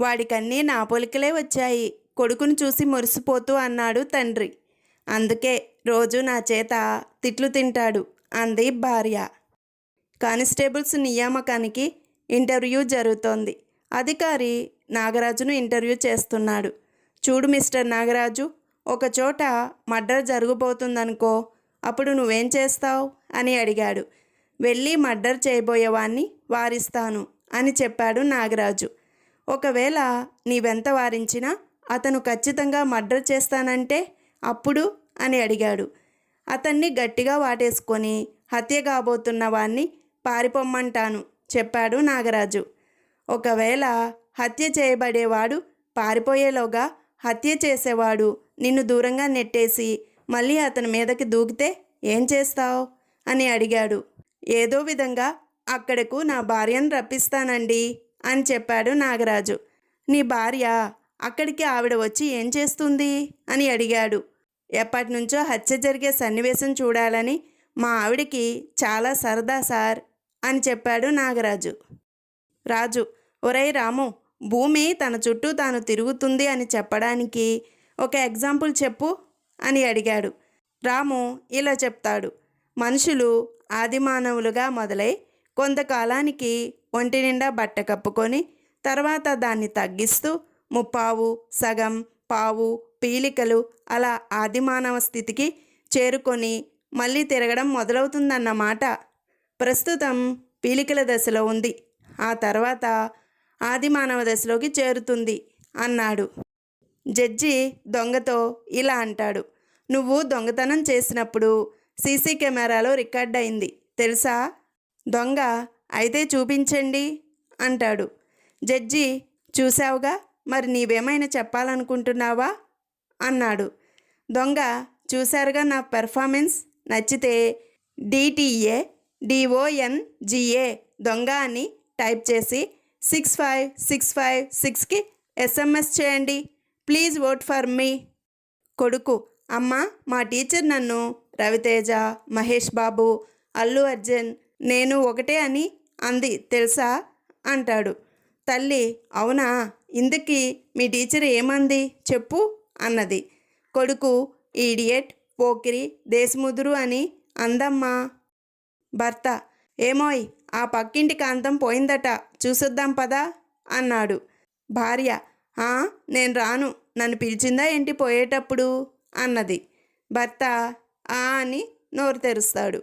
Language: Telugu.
వాడికన్నీ నా పొలికలే వచ్చాయి. కొడుకును చూసి మురిసిపోతూ అన్నాడు తండ్రి. అందుకే రోజు నా చేత తిట్లు తింటాడు అంది భార్య. కానిస్టేబుల్స్ నియామకానికి ఇంటర్వ్యూ జరుగుతోంది. అధికారి నాగరాజును ఇంటర్వ్యూ చేస్తున్నాడు. చూడు మిస్టర్ నాగరాజు ఒకచోట మర్డర్ జరగబోతుందనుకో అప్పుడు నువ్వేం చేస్తావు? అని అడిగాడు. వెళ్ళి మర్డర్ చేయబోయేవాణ్ణి వారిస్తాను అని చెప్పాడు నాగరాజు. ఒకవేళ నీవెంత వారించినా అతను ఖచ్చితంగా మర్డర్ చేస్తానంటే అప్పుడు అని అడిగాడు. అతన్ని గట్టిగా వాటేసుకొని హత్య కాబోతున్న వాణ్ణి పారిపోమ్మంటాను చెప్పాడు నాగరాజు. ఒకవేళ హత్య చేయబడేవాడు పారిపోయేలోగా హత్య చేసేవాడు నిన్ను దూరంగా నెట్టేసి మళ్ళీ అతని మీదకి దూకితే ఏం చేస్తావు? అని అడిగాడు. ఏదో విధంగా అక్కడకు నా భార్యను రప్పిస్తానండి అని చెప్పాడు నాగరాజు. నీ భార్య అక్కడికి ఆవిడ వచ్చి ఏం చేస్తుంది? అని అడిగాడు. ఎప్పటినుంచో హత్య జరిగే సన్నివేశం చూడాలని మా ఆవిడకి చాలా సరదా సార్ అని చెప్పాడు నాగరాజు. రాజు ఒరే రాము భూమి తన చుట్టూ తాను తిరుగుతుంది అని చెప్పడానికి ఒక ఎగ్జాంపుల్ చెప్పు అని అడిగాడు. రాము ఇలా చెప్తాడు. మనుషులు ఆదిమానవులుగా మొదలై కొంతకాలానికి ఒంటి నిండా బట్ట కప్పుకొని తర్వాత దాన్ని తగ్గిస్తూ ముప్పావు సగం పావు పీలికలు అలా ఆదిమానవ స్థితికి చేరుకొని మళ్ళీ తిరగడం మొదలవుతుందన్నమాట. ప్రస్తుతం పీలికల దశలో ఉంది. ఆ తర్వాత ఆదిమానవ దశలోకి చేరుతుంది అన్నాడు. జడ్జి దొంగతో ఇలా అంటాడు. నువ్వు దొంగతనం చేసినప్పుడు సీసీ కెమెరాలో రికార్డ్ అయింది. తెలుసా? దొంగ అయితే చూపించండి అంటాడు. జడ్జి చూశావుగా? మరి నీవేమైనా చెప్పాలనుకుంటున్నావా? అన్నాడు. దొంగ చూశారుగా నా పెర్ఫార్మెన్స్? నచ్చితే డిటిఏ డిఓఎన్జిఏ దొంగ అని టైప్ చేసి సిక్స్ ఫైవ్ సిక్స్ ఫైవ్ సిక్స్కి ఎస్ఎంఎస్ చేయండి. Please vote for me. కొడుకు అమ్మ మా టీచర్ నన్ను రవితేజ మహేష్ బాబు అల్లు అర్జున్ నేను ఒకటే అని అంది తెలుసా? అంటాడు. తల్లి అవునా? ఇందుకి మీ టీచర్ ఏమంది? చెప్పు అన్నది. కొడుకు ఈడియట్ పోకిరి దేశముదురు అని అందమ్మా. భర్త ఏమోయ్ ఆ పక్కింటి కాంతం పోయిందట చూసొద్దాం పదా? అన్నాడు. భార్య "ఆ, నేను రాను. నన్ను పిలిచిందా ఏంటి పోయేటప్పుడు? అన్నది. భర్త ఆ అని నోరు తెరుస్తాడు.